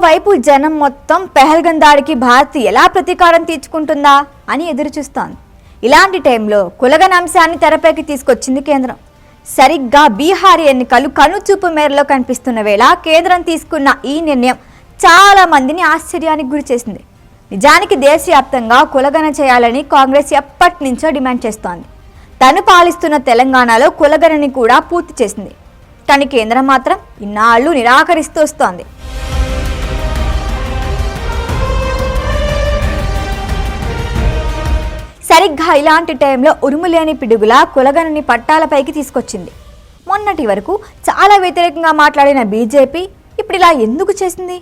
మరోవైపు జనం మొత్తం పెహల్గన్ దాడికి భారత్ ఎలా ప్రతీకారం తీర్చుకుంటుందా అని ఎదురుచూస్తోంది. ఇలాంటి టైంలో కులగన్ అంశాన్ని తెరపైకి తీసుకొచ్చింది కేంద్రం. సరిగ్గా బీహార్ ఎన్నికలు కనుచూపు మేరలో కనిపిస్తున్న వేళ కేంద్రం తీసుకున్న ఈ నిర్ణయం చాలా మందిని ఆశ్చర్యానికి గురి చేసింది. నిజానికి దేశవ్యాప్తంగా కులగన చేయాలని కాంగ్రెస్ ఎప్పటి నుంచో డిమాండ్ చేస్తోంది. తను పాలిస్తున్న తెలంగాణలో కులగణని కూడా పూర్తి చేసింది. కానీ కేంద్రం మాత్రం ఇన్నాళ్ళు నిరాకరిస్తూ వస్తోంది. సరిగ్గా ఇలాంటి టైంలో ఉరుములేని పిడుగులా కులగనని పట్టాలపైకి తీసుకొచ్చింది. మొన్నటి వరకు చాలా వ్యతిరేకంగా మాట్లాడిన బీజేపీ ఇప్పుడు ఇలా ఎందుకు చేసింది?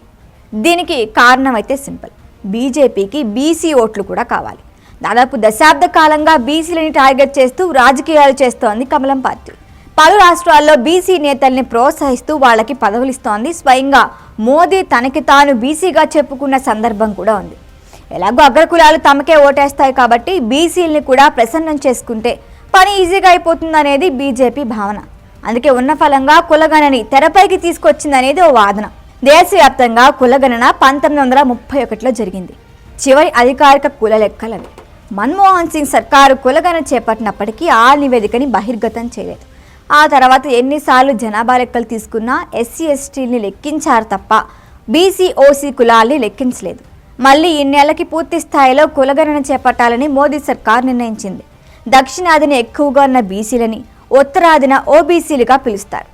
దీనికి కారణం అయితే సింపుల్. బీజేపీకి బీసీ ఓట్లు కూడా కావాలి. దాదాపు దశాబ్ద కాలంగా బీసీలని టార్గెట్ చేస్తూ రాజకీయాలు చేస్తోంది కమలం పార్టీ. పలు రాష్ట్రాల్లో బీసీ నేతల్ని ప్రోత్సహిస్తూ వాళ్ళకి పదవులిస్తోంది. స్వయంగా మోదీ తనకి తాను బీసీగా చెప్పుకున్న సందర్భం కూడా ఉంది. ఎలాగో అగ్రకులాలు తమకే ఓటేస్తాయి కాబట్టి బీసీల్ని కూడా ప్రసన్నం చేసుకుంటే పని ఈజీగా అయిపోతుందనేది బీజేపీ భావన. అందుకే ఉన్న ఫలంగా కులగణని తెరపైకి తీసుకొచ్చిందనేది ఓ వాదన. దేశవ్యాప్తంగా కులగణన పంతొమ్మిది వందల ముప్పై ఒకటిలో జరిగింది. చివరి అధికారిక కుల లెక్కలవి. మన్మోహన్ సింగ్ సర్కారు కులగణన చేపట్టినప్పటికీ ఆ నివేదికని బహిర్గతం చేయలేదు. ఆ తర్వాత ఎన్నిసార్లు జనాభా లెక్కలు తీసుకున్నా ఎస్సీ ఎస్టీని లెక్కించారు తప్ప బీసీ ఓసీ కులాల్ని లెక్కించలేదు. మళ్ళీ ఇన్నేళ్ళకి పూర్తి స్థాయిలో కులగణన చేపట్టాలని మోదీ సర్కార్ నిర్ణయించింది. దక్షిణాదిన ఎక్కువగా ఉన్న బీసీలని ఉత్తరాదిన ఓబీసీలుగా పిలుస్తారు.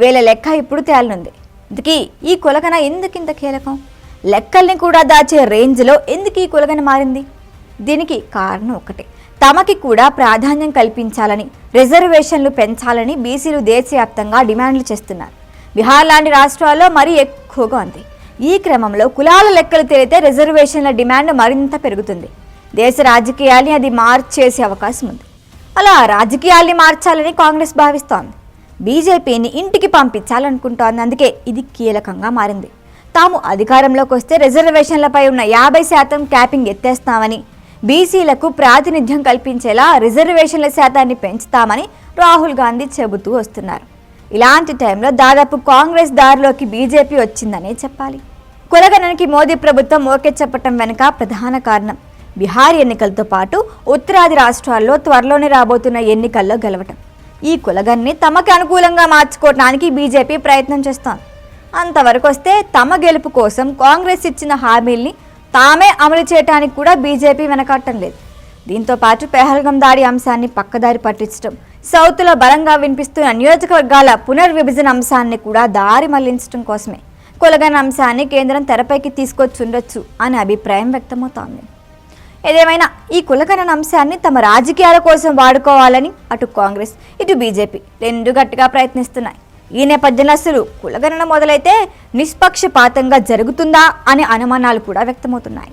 వీళ్ళ లెక్క ఇప్పుడు తేలనుంది. ఇందుకీ ఈ కులగన ఎందుకింత కీలకం? లెక్కల్ని కూడా దాచే రేంజ్లో ఎందుకు ఈ కులగన మారింది? దీనికి కారణం ఒకటే. తమకి కూడా ప్రాధాన్యం కల్పించాలని రిజర్వేషన్లు పెంచాలని బీసీలు దేశవ్యాప్తంగా డిమాండ్లు చేస్తున్నారు. బీహార్ లాంటి రాష్ట్రాల్లో మరీ ఎక్కువగా ఉంది. ఈ క్రమంలో కులాల లెక్కలు తేలితే రిజర్వేషన్ల డిమాండ్ మరింత పెరుగుతుంది. దేశ రాజకీయాల్ని అది మార్చేసే అవకాశం ఉంది. అలా రాజకీయాల్ని మార్చాలని కాంగ్రెస్ భావిస్తోంది. బీజేపీని ఇంటికి పంపించాలనుకుంటోంది. అందుకే ఇది కీలకంగా మారింది. తాము అధికారంలోకి వస్తే రిజర్వేషన్లపై ఉన్న యాభై శాతం క్యాపింగ్ ఎత్తేస్తామని బీసీలకు ప్రాతినిధ్యం కల్పించేలా రిజర్వేషన్ల శాతాన్ని పెంచుతామని రాహుల్ గాంధీ చెబుతూ వస్తున్నారు. ఇలాంటి టైంలో దాదాపు కాంగ్రెస్ దారిలోకి బీజేపీ వచ్చిందనే చెప్పాలి. కులగణనకి మోదీ ప్రభుత్వం ఓకే చెప్పటం వెనుక ప్రధాన కారణం. బీహార్ ఎన్నికలతో పాటు ఉత్తరాది రాష్ట్రాల్లో త్వరలోనే రాబోతున్న ఎన్నికల్లో గెలవటం. ఈ కులగన్ని తమకు అనుకూలంగా మార్చుకోవడానికి బీజేపీ ప్రయత్నం చేస్తోంది అంతవరకు వస్తే తమ గెలుపు కోసం కాంగ్రెస్ ఇచ్చిన హామీల్ని తామే అమలు చేయడానికి కూడా బీజేపీ వెనకాటం లేదు. దీంతో పాటు పెహల్గం దాడి అంశాన్ని పక్కదారి పట్టించడం సౌత్లో బలంగా వినిపిస్తున్న నియోజకవర్గాల పునర్విభజన అంశాన్ని కూడా దారి మళ్ళించడం కోసమే కులగన అంశాన్ని కేంద్రం తెరపైకి తీసుకొచ్చుండొచ్చు అనే అభిప్రాయం వ్యక్తమవుతోంది. ఏదేమైనా ఈ కులగణన అంశాన్ని తమ రాజకీయాల కోసం వాడుకోవాలని అటు కాంగ్రెస్ ఇటు బీజేపీ రెండు గట్టిగా ప్రయత్నిస్తున్నాయి. ఈ నేపథ్యంలో అసలు కులగణన మొదలైతే నిష్పక్షపాతంగా జరుగుతుందా అనే అనుమానాలు కూడా వ్యక్తమవుతున్నాయి.